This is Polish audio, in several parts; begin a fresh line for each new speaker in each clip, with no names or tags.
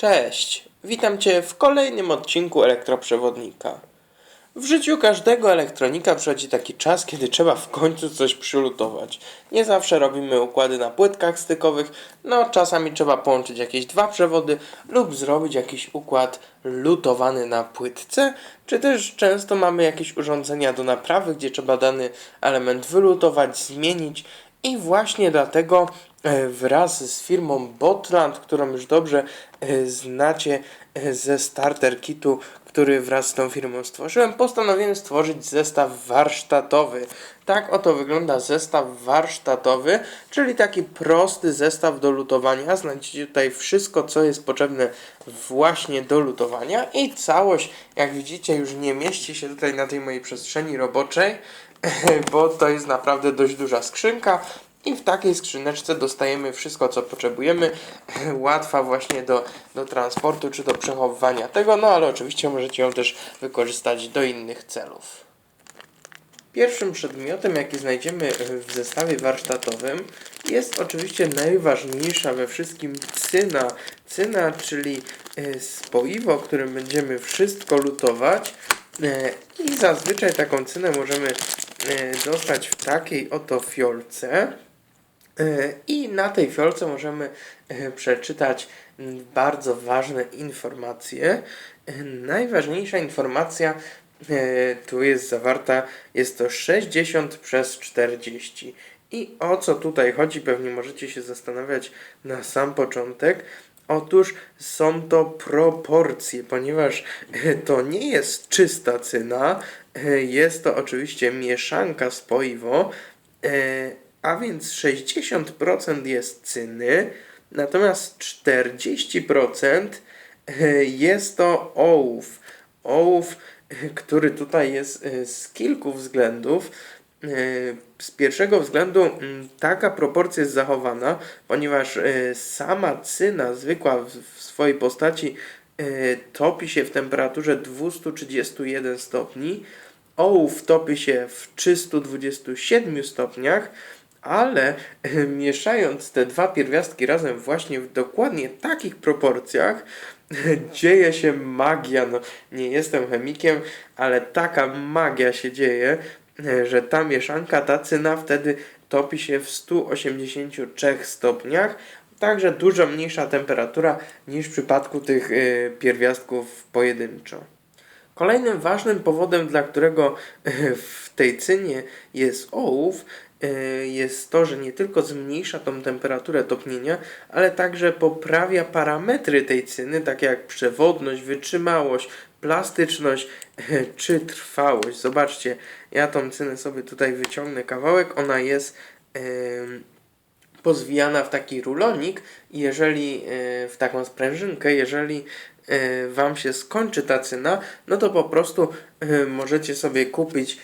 Cześć, witam Cię w kolejnym odcinku elektroprzewodnika. W życiu każdego elektronika przychodzi taki czas, kiedy trzeba w końcu coś przylutować. Nie zawsze robimy układy na płytkach stykowych, no czasami trzeba połączyć jakieś dwa przewody lub zrobić jakiś układ lutowany na płytce, czy też często mamy jakieś urządzenia do naprawy, gdzie trzeba dany element wylutować, zmienić i właśnie dlatego wraz z firmą Botland, którą już dobrze e, znacie e, ze starter kitu, który wraz z tą firmą stworzyłem, postanowiłem stworzyć zestaw warsztatowy. Tak oto wygląda zestaw warsztatowy, czyli taki prosty zestaw do lutowania. Znajdziecie tutaj wszystko, co jest potrzebne właśnie do lutowania i całość, jak widzicie, już nie mieści się tutaj na tej mojej przestrzeni roboczej, bo to jest naprawdę dość duża skrzynka. I w takiej skrzyneczce dostajemy wszystko, co potrzebujemy. Łatwa właśnie do, do transportu czy do przechowywania tego, no ale oczywiście możecie ją też wykorzystać do innych celów. Pierwszym przedmiotem, jaki znajdziemy w zestawie warsztatowym, jest oczywiście najważniejsza we wszystkim cyna. Cyna, czyli e, spoiwo, którym będziemy wszystko lutować. E, I zazwyczaj taką cynę możemy e, dostać w takiej oto fiolce. E, I na tej fiolce możemy e, przeczytać m, bardzo ważne informacje. E, Najważniejsza informacja tu jest zawarta, jest to 60 przez 40. I o co tutaj chodzi, pewnie możecie się zastanawiać na sam początek. Otóż są to proporcje, ponieważ to nie jest czysta cyna, jest to oczywiście mieszanka spoiwo, e, a więc 60% jest cyny, natomiast 40% e, jest to ołów. Ołów, e, który tutaj jest e, z kilku względów. Z pierwszego względu mm, taka proporcja jest zachowana, ponieważ sama cyna zwykła w swojej postaci topi się w temperaturze 231 stopni, ołów topi się w 327 stopniach, ale e, mieszając te dwa pierwiastki razem właśnie w dokładnie takich proporcjach, dzieje się magia. No, nie jestem chemikiem, ale taka magia się dzieje, e, że ta mieszanka, ta cyna wtedy topi się w 183 stopniach, także dużo mniejsza temperatura niż w przypadku tych e, pierwiastków pojedynczo. Kolejnym ważnym powodem, dla którego w tej cynie jest ołów, jest to, że nie tylko zmniejsza tą temperaturę topnienia, ale także poprawia parametry tej cyny, takie jak przewodność, wytrzymałość, plastyczność czy trwałość. Zobaczcie, ja tą cynę sobie tutaj wyciągnę kawałek, ona jest em, pozwijana w taki rulonik jeżeli e, w taką sprężynkę, jeżeli Wam się skończy ta cyna, no to po prostu możecie sobie kupić,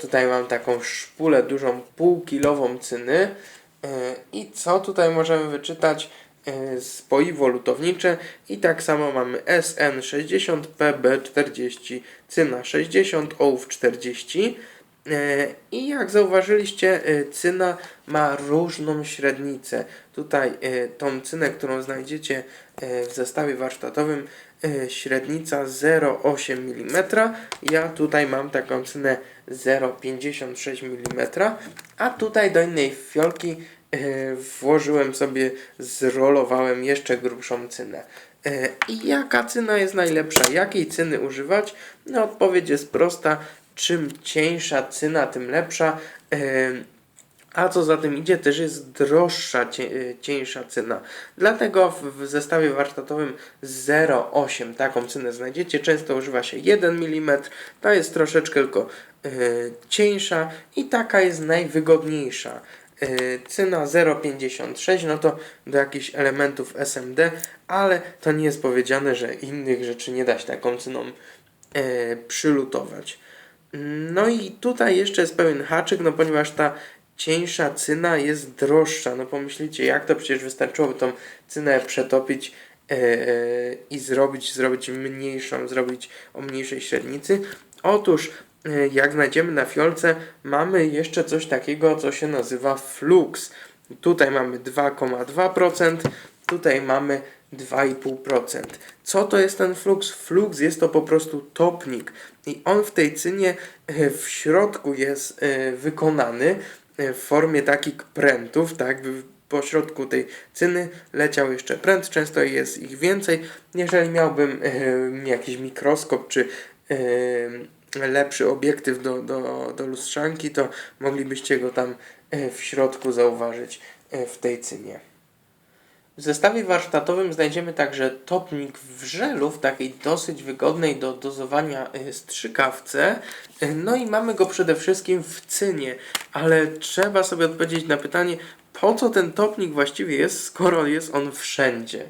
tutaj mam taką szpulę dużą, półkilową cyny e, i co tutaj możemy wyczytać? E, Spoiwo lutownicze i tak samo mamy SN60, PB40, cyna 60, ołów 40. E, I jak zauważyliście, e, cyna ma różną średnicę. Tutaj e, tą cynę, którą znajdziecie e, w zestawie warsztatowym, e, średnica 0,8 mm. Ja tutaj mam taką cynę 0,56 mm, a tutaj do innej fiolki e, włożyłem sobie, zrolowałem jeszcze grubszą cynę. E, I jaka cyna jest najlepsza? Jakiej cyny używać? No odpowiedź jest prosta. Czym cieńsza cyna, tym lepsza. A co za tym idzie, też jest droższa, e, cieńsza cyna. Dlatego w, zestawie warsztatowym 0,8 taką cynę znajdziecie. Często używa się 1 mm. Ta jest troszeczkę tylko e, cieńsza i taka jest najwygodniejsza. E, Cyna 0,56 no to do jakichś elementów SMD, ale to nie jest powiedziane, że innych rzeczy nie da się taką cyną e, przylutować. No i tutaj jeszcze jest pewien haczyk, no ponieważ ta cieńsza cyna jest droższa. No pomyślicie, jak to przecież wystarczyłoby tą cynę przetopić e, i zrobić, zrobić mniejszą, zrobić o mniejszej średnicy. Otóż e, jak znajdziemy na fiolce, mamy jeszcze coś takiego, co się nazywa flux. Tutaj mamy 2,2%, tutaj mamy 2,5%. Co to jest ten flux? Flux jest to po prostu topnik i on w tej cynie e, w środku jest e, wykonany e, w formie takich prętów, tak? Po środku tej cyny leciał jeszcze pręt, często jest ich więcej. Jeżeli miałbym e, jakiś mikroskop czy e, lepszy obiektyw do, do, do lustrzanki, to moglibyście go tam e, w środku zauważyć e, w tej cynie. W zestawie warsztatowym znajdziemy także topnik w żelu, w takiej dosyć wygodnej do dozowania y, strzykawce. Y, No i mamy go przede wszystkim w cynie, ale trzeba sobie odpowiedzieć na pytanie, po co ten topnik właściwie jest, skoro jest on wszędzie.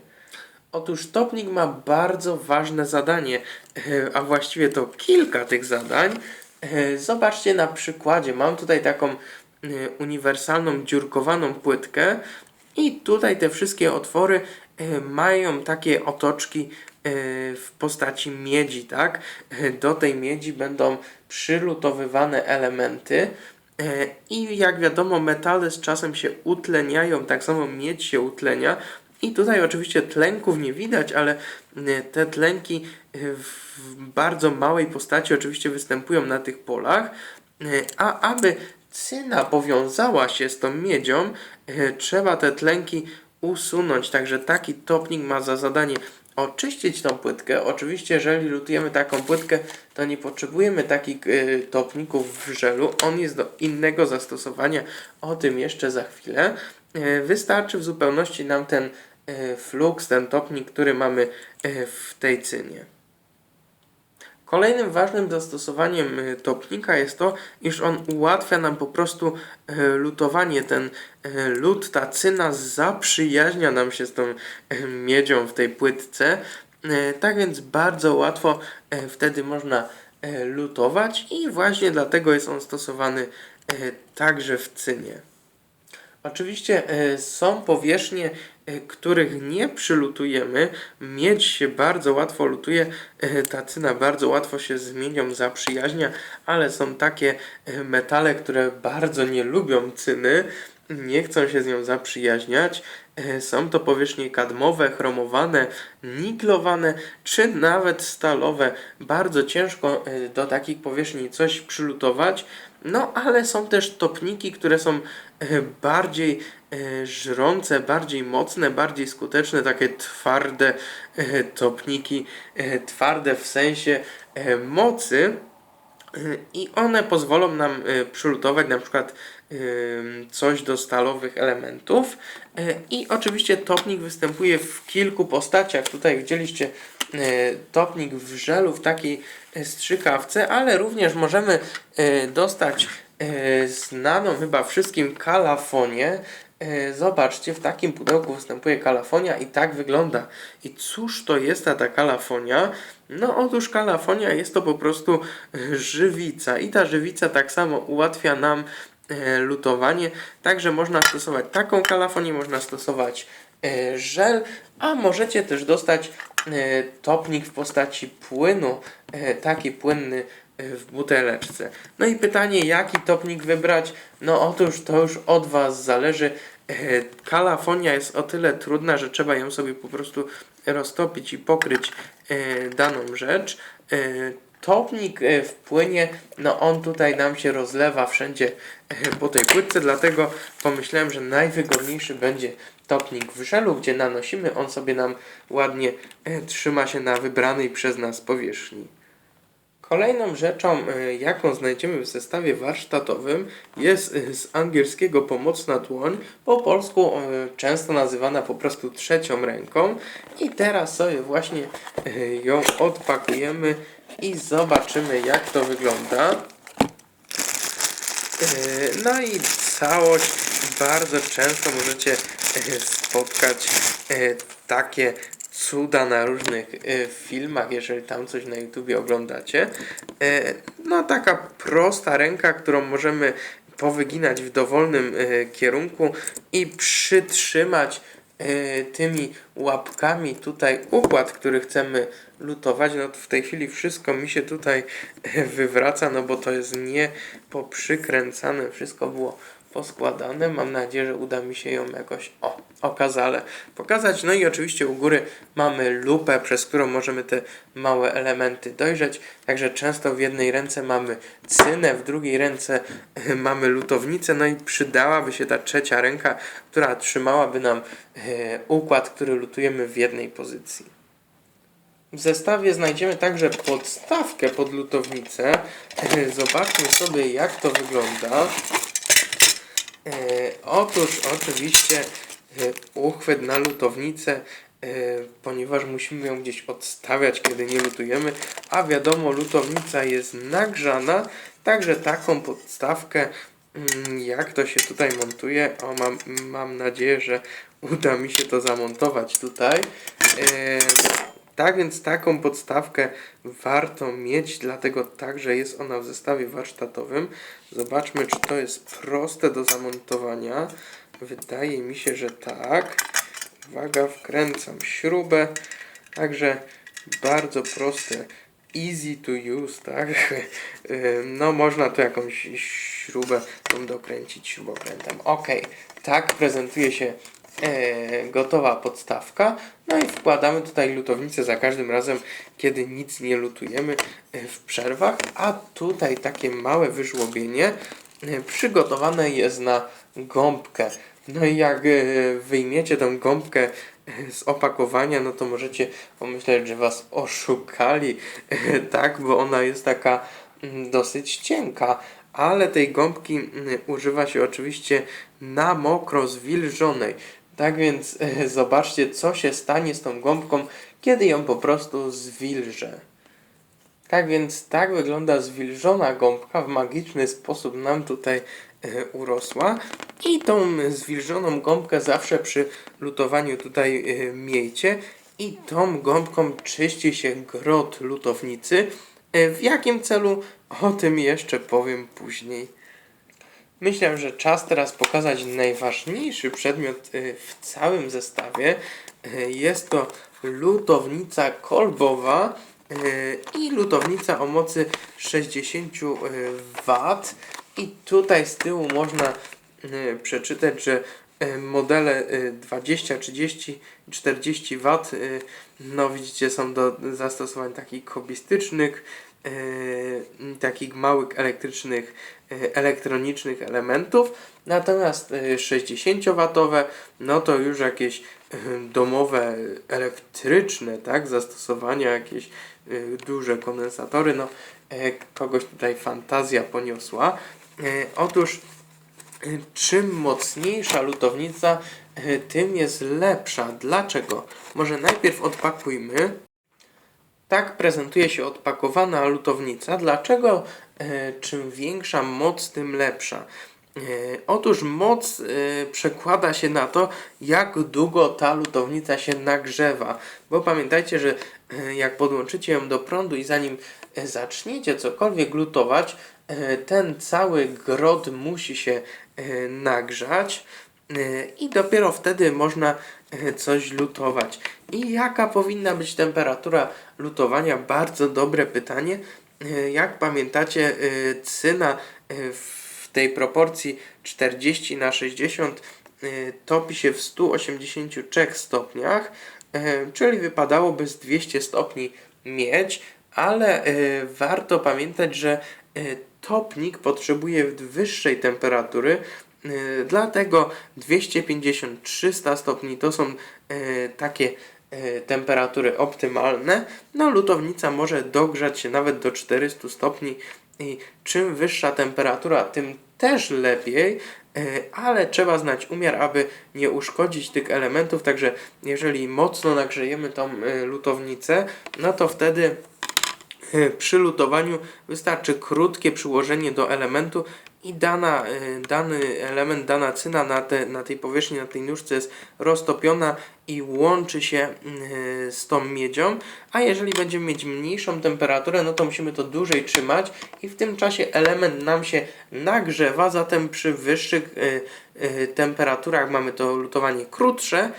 Otóż topnik ma bardzo ważne zadanie, y, a właściwie to kilka tych zadań. Zobaczcie na przykładzie. Mam tutaj taką uniwersalną dziurkowaną płytkę i tutaj te wszystkie otwory y, mają takie otoczki y, w postaci miedzi, tak? Y, Do tej miedzi będą przylutowywane elementy. I jak wiadomo, metale z czasem się utleniają, tak samo miedź się utlenia. I tutaj oczywiście tlenków nie widać, ale te tlenki w bardzo małej postaci oczywiście występują na tych polach. A aby cyna powiązała się z tą miedzią, y, trzeba te tlenki usunąć. Także taki topnik ma za zadanie oczyścić tą płytkę. Oczywiście, jeżeli lutujemy taką płytkę, to nie potrzebujemy takich y, topników w żelu. On jest do innego zastosowania. O tym jeszcze za chwilę. Y, wystarczy w zupełności nam ten flux, ten topnik, który mamy w tej cynie. Kolejnym ważnym zastosowaniem y, topnika jest to, iż on ułatwia nam po prostu y, lutowanie. Ten y, lód, ta cyna zaprzyjaźnia nam się z tą miedzią w tej płytce. Tak więc bardzo łatwo wtedy można lutować i właśnie dlatego jest on stosowany także w cynie. Oczywiście e, są powierzchnie, e, których nie przylutujemy. Miedź się bardzo łatwo lutuje, e, ta cyna bardzo łatwo się z miedią zaprzyjaźnia, ale są takie e, metale, które bardzo nie lubią cyny, nie chcą się z nią zaprzyjaźniać. E, Są to powierzchnie kadmowe, chromowane, niklowane, czy nawet stalowe. Bardzo ciężko e, do takich powierzchni coś przylutować. No, ale są też topniki, które są e, bardziej e, żrące, bardziej mocne, bardziej skuteczne, takie twarde e, topniki, twarde w sensie mocy. I one pozwolą nam przylutować na przykład coś do stalowych elementów. Y, I oczywiście topnik występuje w kilku postaciach. Tutaj widzieliście y, topnik w żelu w takiej y, strzykawce, ale również możemy dostać znaną chyba wszystkim kalafonię. Zobaczcie, w takim pudełku występuje kalafonia i tak wygląda. I cóż to jest ta, ta kalafonia? No otóż kalafonia jest to po prostu żywica i ta żywica tak samo ułatwia nam lutowanie, także można stosować taką kalafonię, można stosować e, żel, a możecie też dostać e, topnik w postaci płynu, e, taki płynny e, w buteleczce. No i pytanie, jaki topnik wybrać? No otóż to już od Was zależy. E, Kalafonia jest o tyle trudna, że trzeba ją sobie po prostu roztopić i pokryć e, daną rzecz. E, Topnik e, w płynie, no on tutaj nam się rozlewa wszędzie e, po tej płytce, dlatego pomyślałem, że najwygodniejszy będzie topnik w żelu, gdzie nanosimy, on sobie nam ładnie e, trzyma się na wybranej przez nas powierzchni. Kolejną rzeczą, e, jaką znajdziemy w zestawie warsztatowym, jest e, z angielskiego pomocna dłoń, po polsku e, często nazywana po prostu trzecią ręką. I teraz sobie właśnie e, ją odpakujemy i zobaczymy, jak to wygląda. E, No i całość bardzo często możecie e, spotkać e, takie cuda na różnych filmach, jeżeli tam coś na YouTubie oglądacie. No taka prosta ręka, którą możemy powyginać w dowolnym kierunku i przytrzymać tymi łapkami tutaj układ, który chcemy lutować. No w tej chwili wszystko mi się tutaj wywraca, no bo to jest nie poprzykręcane, wszystko było poskładane. Mam nadzieję, że uda mi się ją jakoś o, okazale pokazać. No i oczywiście u góry mamy lupę, przez którą możemy te małe elementy dojrzeć. Także często w jednej ręce mamy cynę, w drugiej ręce mamy lutownicę. No i przydałaby się ta trzecia ręka, która trzymałaby nam e, układ, który lutujemy w jednej pozycji. W zestawie znajdziemy także podstawkę pod lutownicę. Zobaczmy sobie jak to wygląda. E, otóż oczywiście e, uchwyt na lutownicę, e, ponieważ musimy ją gdzieś odstawiać, kiedy nie lutujemy, a wiadomo, lutownica jest nagrzana, także taką podstawkę, mm, jak to się tutaj montuje, o, mam, mam nadzieję, że uda mi się to zamontować tutaj. Tak więc taką podstawkę warto mieć, dlatego także jest ona w zestawie warsztatowym. Zobaczmy, czy to jest proste do zamontowania. Wydaje mi się, że tak. Uwaga, wkręcam śrubę. Także bardzo proste. Easy to use, tak? No, można tu jakąś śrubę dokręcić śrubokrętem. Ok, tak prezentuje się gotowa podstawka. No i wkładamy tutaj lutownicę za każdym razem, kiedy nic nie lutujemy e, w przerwach. A tutaj takie małe wyżłobienie e, przygotowane jest na gąbkę. No i jak e, wyjmiecie tą gąbkę e, z opakowania, no to możecie pomyśleć, że was oszukali, e, tak, bo ona jest taka mm, dosyć cienka, ale tej gąbki mm, używa się oczywiście na mokro zwilżonej. Tak więc e, zobaczcie, co się stanie z tą gąbką, kiedy ją po prostu zwilżę. Tak więc tak wygląda zwilżona gąbka, w magiczny sposób nam tutaj e, urosła i tą zwilżoną gąbkę zawsze przy lutowaniu tutaj e, miejcie i tą gąbką czyści się grot lutownicy. W jakim celu? O tym jeszcze powiem później. Myślę, że czas teraz pokazać najważniejszy przedmiot y, w całym zestawie. Y, Jest to lutownica kolbowa y, i lutownica o mocy 60 W. I tutaj z tyłu można przeczytać, że modele y, 20, 30 i 40 W, no widzicie, są do zastosowań takich hobistycznych, y, takich małych elektrycznych, y, elektronicznych elementów. Natomiast y, 60W, no to już jakieś domowe, elektryczne, tak, zastosowania, jakieś duże kondensatory, no kogoś tutaj fantazja poniosła. Otóż czym mocniejsza lutownica, tym jest lepsza. Dlaczego? Może najpierw odpakujmy. Tak prezentuje się odpakowana lutownica. Dlaczego e, czym większa moc, tym lepsza? E, otóż moc e, przekłada się na to, jak długo ta lutownica się nagrzewa. Bo pamiętajcie, że jak podłączycie ją do prądu i zanim zaczniecie cokolwiek lutować, ten cały grot musi się nagrzać. I dopiero wtedy można coś lutować. I jaka powinna być temperatura lutowania? Bardzo dobre pytanie. E, Jak pamiętacie, e, cyna e, w tej proporcji 40 na 60 e, topi się w 183 stopniach, czyli wypadałoby z 200 stopni mieć, ale warto pamiętać, że topnik potrzebuje wyższej temperatury, dlatego 250-300 stopni to są takie temperatury optymalne. No lutownica może dogrzać się nawet do 400 stopni i czym wyższa temperatura, tym też lepiej, e, ale trzeba znać umiar, aby nie uszkodzić tych elementów, także jeżeli mocno nagrzejemy tą e, lutownicę, no to wtedy e, przy lutowaniu wystarczy krótkie przyłożenie do elementu i dana, e, dany element, dana cyna na, te, na tej powierzchni, na tej nóżce jest roztopiona i łączy się e, z tą miedzią, a jeżeli będziemy mieć mniejszą temperaturę, no to musimy to dłużej trzymać i w tym czasie element nam się nagrzewa, zatem przy wyższych e, temperaturach mamy to lutowanie krótsze,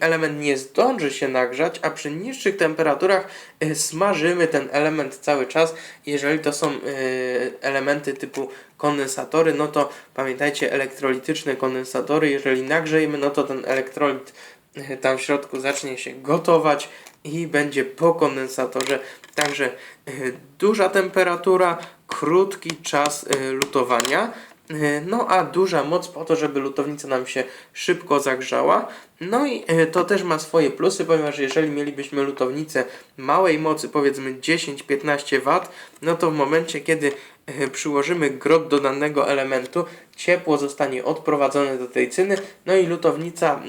element nie zdąży się nagrzać, a przy niższych temperaturach y, smażymy ten element cały czas. Jeżeli to są y, elementy typu kondensatory, no to pamiętajcie elektrolityczne kondensatory, jeżeli nagrzejemy, no to ten elektrolit y, tam w środku zacznie się gotować i będzie po kondensatorze. Także duża temperatura, krótki czas lutowania. Y, No a duża moc po to, żeby lutownica nam się szybko zagrzała. No i y, to też ma swoje plusy, ponieważ jeżeli mielibyśmy lutownicę małej mocy, powiedzmy 10-15 W, no to w momencie, kiedy y, przyłożymy grot do danego elementu, ciepło zostanie odprowadzone do tej cyny, no i lutownica,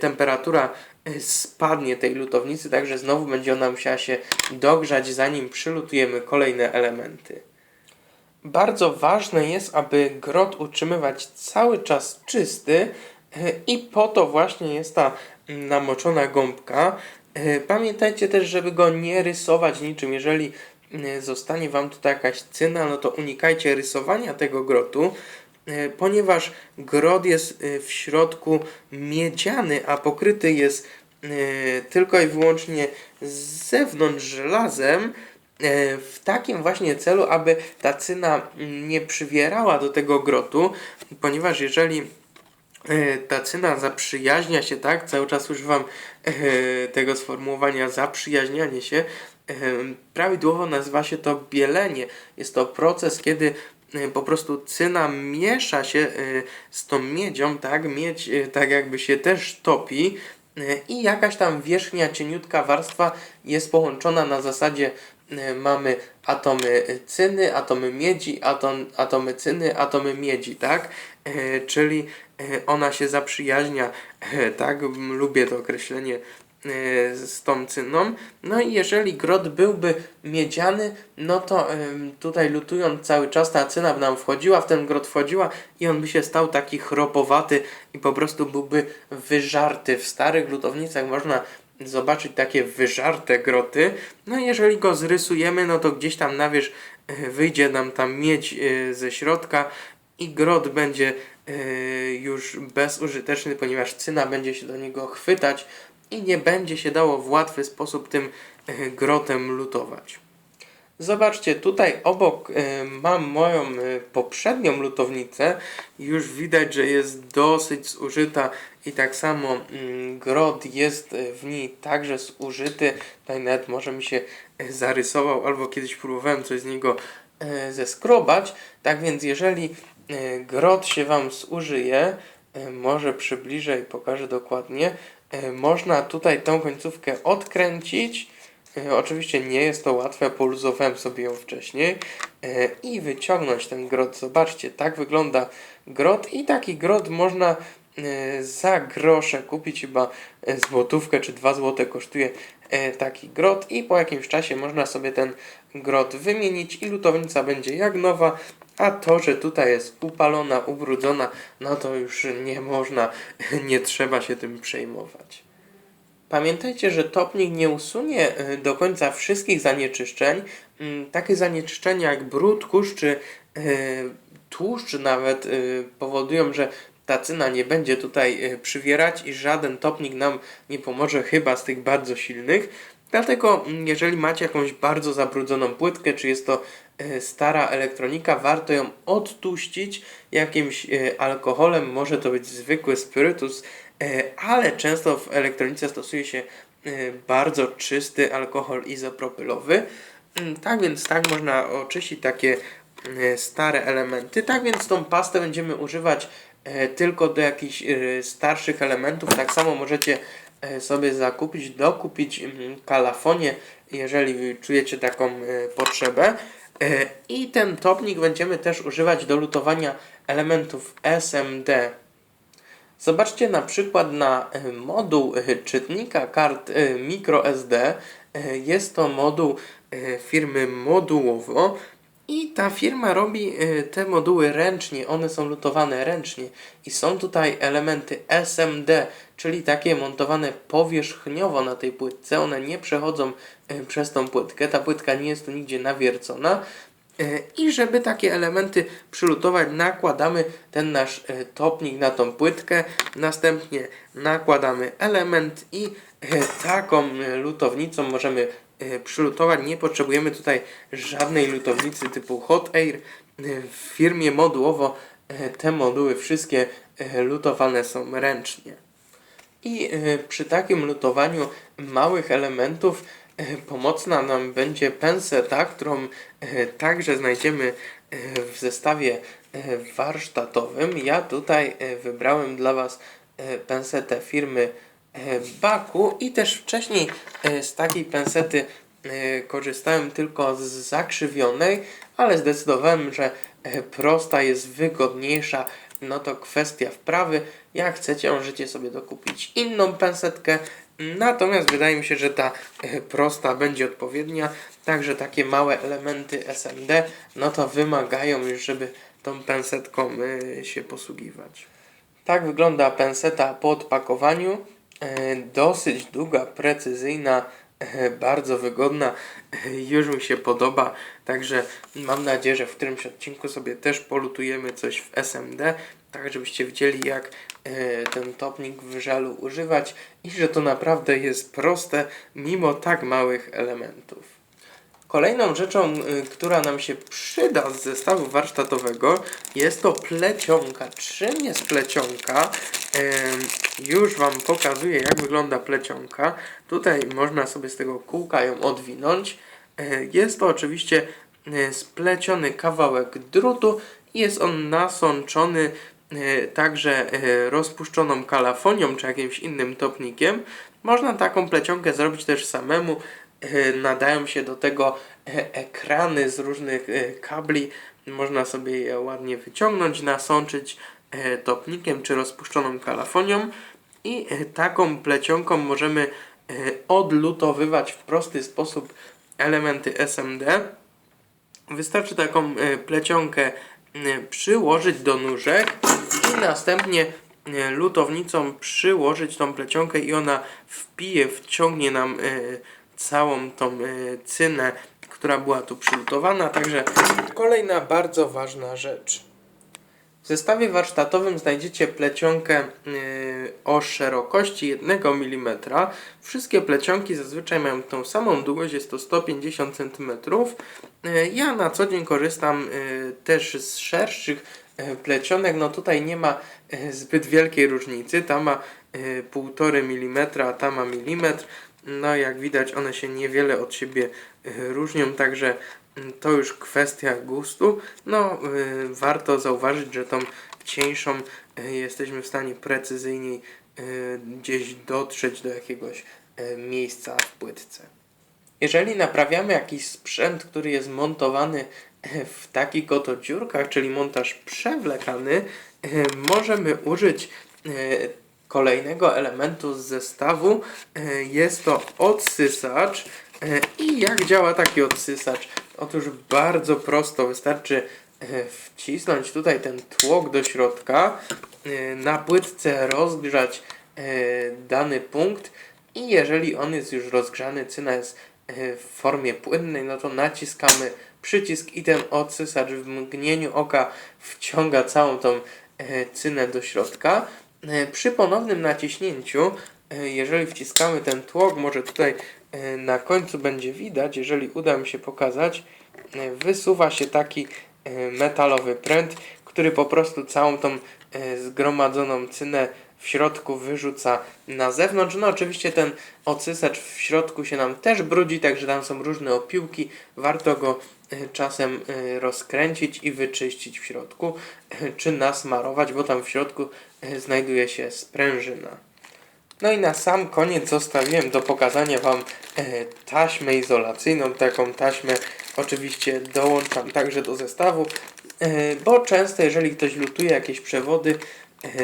temperatura spadnie tej lutownicy, także znowu będzie ona musiała się dogrzać, zanim przylutujemy kolejne elementy. Bardzo ważne jest, aby grot utrzymywać cały czas czysty e, i po to właśnie jest ta namoczona gąbka. E, Pamiętajcie też, żeby go nie rysować niczym. Jeżeli e, zostanie Wam tutaj jakaś cyna, no to unikajcie rysowania tego grotu, ponieważ grot jest w środku miedziany, a pokryty jest tylko i wyłącznie z zewnątrz żelazem, w takim właśnie celu, aby ta cyna nie przywierała do tego grotu, ponieważ jeżeli e, ta cyna zaprzyjaźnia się, tak, cały czas używam e, tego sformułowania zaprzyjaźnianie się, e, prawidłowo nazywa się to bielenie. Jest to proces, kiedy e, po prostu cyna miesza się e, z tą miedzią, tak, miedź e, tak jakby się też topi, e, i jakaś tam wierzchnia, cieniutka warstwa jest połączona na zasadzie e, mamy atomy cyny, atomy miedzi, atom, atomy cyny, atomy miedzi, tak? E, czyli ona się zaprzyjaźnia, tak? Lubię to określenie z tą cyną. No i jeżeli grot byłby miedziany, no to tutaj lutując cały czas ta cyna by nam wchodziła, w ten grot wchodziła i on by się stał taki chropowaty i po prostu byłby wyżarty. W starych lutownicach można zobaczyć takie wyżarte groty. No jeżeli go zrysujemy, no to gdzieś tam na wierzch e, wyjdzie nam tam miedź e, ze środka i grot będzie e, już bezużyteczny, ponieważ cyna będzie się do niego chwytać i nie będzie się dało w łatwy sposób tym grotem lutować. Zobaczcie, tutaj obok mam moją poprzednią lutownicę. Już widać, że jest dosyć zużyta i tak samo mm, grot jest w niej także zużyty. Tutaj nawet może mi się e, zarysował, albo kiedyś próbowałem coś z niego e, zeskrobać. Tak więc jeżeli e, grot się Wam zużyje, może przybliżę i pokażę dokładnie, można tutaj tą końcówkę odkręcić. Oczywiście nie jest to łatwe, poluzowałem sobie ją wcześniej i wyciągnąć ten grot. Zobaczcie, tak wygląda grot i taki grot można za grosze kupić chyba e, złotówkę czy dwa złote kosztuje e, taki grot i po jakimś czasie można sobie ten grot wymienić i lutownica będzie jak nowa, a to, że tutaj jest upalona, ubrudzona, no to już nie można, nie trzeba się tym przejmować. Pamiętajcie, że topnik nie usunie do końca wszystkich zanieczyszczeń. Mm, Takie zanieczyszczenia jak brud, kurz czy tłuszcz nawet powodują, że ta cyna nie będzie tutaj y, przywierać i żaden topnik nam nie pomoże, chyba z tych bardzo silnych. Dlatego, mm, jeżeli macie jakąś bardzo zabrudzoną płytkę, czy jest to y, stara elektronika, warto ją odtuścić jakimś y, alkoholem. Może to być zwykły spirytus, ale często w elektronice stosuje się bardzo czysty alkohol izopropylowy. Mm, Tak więc tak można oczyścić takie stare elementy. Tak więc tą pastę będziemy używać e, tylko do jakichś e, starszych elementów. Tak samo możecie e, sobie zakupić, dokupić mm, kalafonię, jeżeli czujecie taką e, potrzebę. E, I ten topnik będziemy też używać do lutowania elementów SMD. Zobaczcie na przykład na e, moduł e, czytnika kart e, microSD. E, Jest to moduł e, firmy Modułowo i ta firma robi e, te moduły ręcznie. One są lutowane ręcznie i są tutaj elementy SMD, czyli takie montowane powierzchniowo na tej płytce. One nie przechodzą e, przez tą płytkę. Ta płytka nie jest nigdzie nawiercona. E, I żeby takie elementy przylutować, nakładamy ten nasz topnik na tą płytkę, następnie nakładamy element i taką lutownicą możemy e, przylutować. Nie potrzebujemy tutaj żadnej lutownicy typu Hot Air. E, W firmie modułowo e, te moduły wszystkie lutowane są ręcznie. I przy takim lutowaniu małych elementów pomocna nam będzie penseta, którą także znajdziemy w zestawie warsztatowym. Ja tutaj wybrałem dla Was pensetę firmy Baku i też wcześniej e, z takiej pensety e, korzystałem tylko z zakrzywionej, ale zdecydowałem, że e, prosta jest wygodniejsza. No to kwestia wprawy. Jak chcecie, możecie sobie dokupić inną pensetkę. Natomiast wydaje mi się, że ta e, prosta będzie odpowiednia. Także takie małe elementy SMD, no to wymagają już, żeby tą pensetką e, się posługiwać. Tak wygląda penseta po odpakowaniu. E, Dosyć długa, precyzyjna, e, bardzo wygodna. E, Już mi się podoba, także mam nadzieję, że w którymś odcinku sobie też polutujemy coś w SMD, tak żebyście widzieli jak ten topnik w żelu używać i że to naprawdę jest proste mimo tak małych elementów. Kolejną rzeczą, y, która nam się przyda z zestawu warsztatowego jest to plecionka. Czym jest plecionka? Już Wam pokazuję jak wygląda plecionka. Tutaj można sobie z tego kółka ją odwinąć. E, Jest to oczywiście e, spleciony kawałek drutu jest on nasączony e, także rozpuszczoną kalafonią czy jakimś innym topnikiem. Można taką plecionkę zrobić też samemu. E, Nadają się do tego e, ekrany z różnych e, kabli. Można sobie je ładnie wyciągnąć, nasączyć topnikiem czy rozpuszczoną kalafonią i taką plecionką możemy odlutowywać w prosty sposób elementy SMD. Wystarczy taką plecionkę przyłożyć do nóżek i następnie lutownicą przyłożyć tą plecionkę i ona wpije, wciągnie nam całą tą e, cynę, która była tu przylutowana. Także kolejna bardzo ważna rzecz. W zestawie warsztatowym znajdziecie plecionkę y, o szerokości 1 mm. Wszystkie plecionki zazwyczaj mają tą samą długość, jest to 150 cm. Y, Ja na co dzień korzystam też z szerszych plecionek. No tutaj nie ma zbyt wielkiej różnicy. Ta ma y, 1,5 mm, a ta ma milimetr. No jak widać one się niewiele od siebie y, różnią, także Mm, to już kwestia gustu. No, y, warto zauważyć, że tą cieńszą y, jesteśmy w stanie precyzyjniej gdzieś dotrzeć do jakiegoś miejsca w płytce. Jeżeli naprawiamy jakiś sprzęt, który jest montowany w takich oto dziurkach, czyli montaż przewlekany, możemy użyć kolejnego elementu z zestawu. Y, Jest to odsysacz. Y, I jak działa taki odsysacz? Otóż bardzo prosto, wystarczy e, wcisnąć tutaj ten tłok do środka, e, na płytce rozgrzać e, dany punkt i jeżeli on jest już rozgrzany, cyna jest e, w formie płynnej, no to naciskamy przycisk i ten odsysacz w mgnieniu oka wciąga całą tą e, cynę do środka. E, Przy ponownym naciśnięciu, e, jeżeli wciskamy ten tłok, może tutaj e, na końcu będzie widać, jeżeli uda mi się pokazać, wysuwa się taki metalowy pręt, który po prostu całą tą zgromadzoną cynę w środku wyrzuca na zewnątrz. No oczywiście ten odsysacz w środku się nam też brudzi, także tam są różne opiłki. Warto go e, czasem e, rozkręcić i wyczyścić w środku, e, czy nasmarować, bo tam w środku znajduje się sprężyna. No i na sam koniec zostawiłem do pokazania Wam taśmę izolacyjną. Taką taśmę oczywiście dołączam także do zestawu, bo często jeżeli ktoś lutuje jakieś przewody,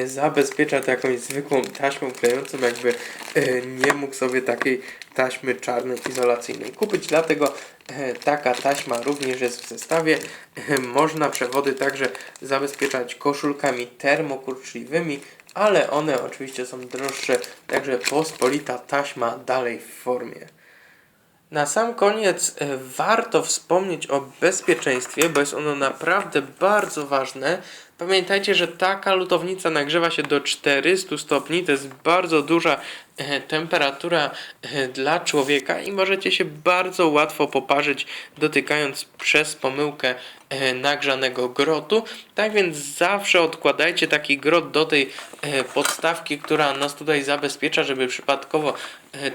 zabezpiecza to jakąś zwykłą taśmą klejącą, jakby e, nie mógł sobie takiej taśmy czarnej izolacyjnej kupić. Dlatego e, taka taśma również jest w zestawie. E, Można przewody także zabezpieczać koszulkami termokurczliwymi, ale one oczywiście są droższe, także pospolita taśma dalej w formie. Na sam koniec e, warto wspomnieć o bezpieczeństwie, bo jest ono naprawdę bardzo ważne. Pamiętajcie, że taka lutownica nagrzewa się do 400 stopni, to jest bardzo duża e, temperatura e, dla człowieka i możecie się bardzo łatwo poparzyć dotykając przez pomyłkę e, nagrzanego grotu. Tak więc zawsze odkładajcie taki grot do tej podstawki, która nas tutaj zabezpiecza, żeby przypadkowo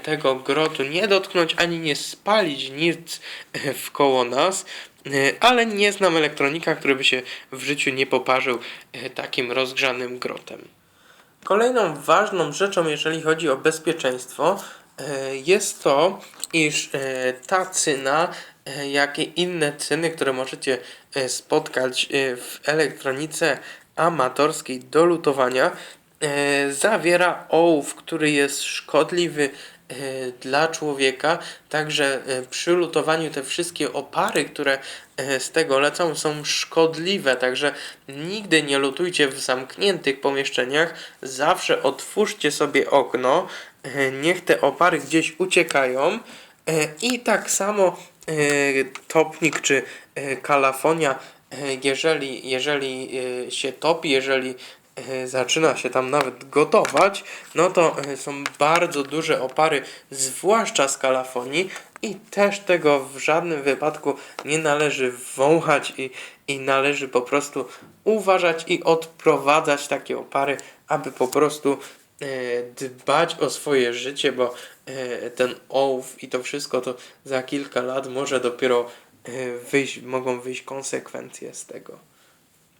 tego grotu nie dotknąć ani nie spalić nic e, wkoło nas. E, Ale nie znam elektronika, który by się w życiu nie poparzył e, takim rozgrzanym grotem. Kolejną ważną rzeczą, jeżeli chodzi o bezpieczeństwo, e, jest to, iż ta cyna, jak i inne cyny, które możecie spotkać w elektronice amatorskiej do lutowania, zawiera ołów, który jest szkodliwy dla człowieka, także e, przy lutowaniu te wszystkie opary, które e, z tego lecą są szkodliwe, także nigdy nie lutujcie w zamkniętych pomieszczeniach, zawsze otwórzcie sobie okno, e, niech te opary gdzieś uciekają. E, i tak samo e, topnik czy e, kalafonia, e, jeżeli, jeżeli e, się topi, jeżeli e, zaczyna się tam nawet gotować, no to e, są bardzo duże opary, zwłaszcza z kalafonii i też tego w żadnym wypadku nie należy wąchać i, i należy po prostu uważać i odprowadzać takie opary, aby po prostu e, dbać o swoje życie, bo e, ten ołów i to wszystko to za kilka lat może dopiero e, wyjść, mogą wyjść konsekwencje z tego.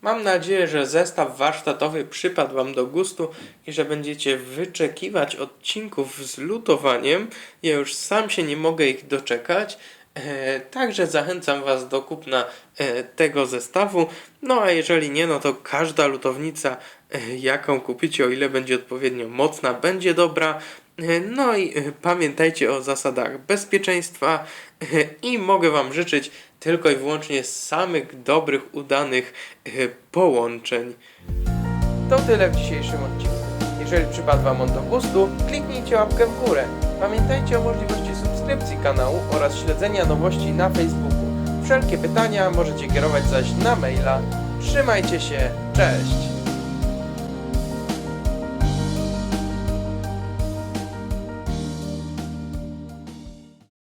Mam nadzieję, że zestaw warsztatowy przypadł Wam do gustu i że będziecie wyczekiwać odcinków z lutowaniem. Ja już sam się nie mogę ich doczekać. E, także zachęcam Was do kupna e, tego zestawu. No a jeżeli nie, no to każda lutownica, e, jaką kupicie, o ile będzie odpowiednio mocna, będzie dobra. E, No i e, pamiętajcie o zasadach bezpieczeństwa e, i mogę Wam życzyć tylko i wyłącznie samych dobrych, udanych połączeń. To tyle w dzisiejszym odcinku. Jeżeli przypadł Wam on do gustu, kliknijcie łapkę w górę. Pamiętajcie o możliwości subskrypcji kanału oraz śledzenia nowości na Facebooku. Wszelkie pytania możecie kierować zaś na maila. Trzymajcie się, cześć!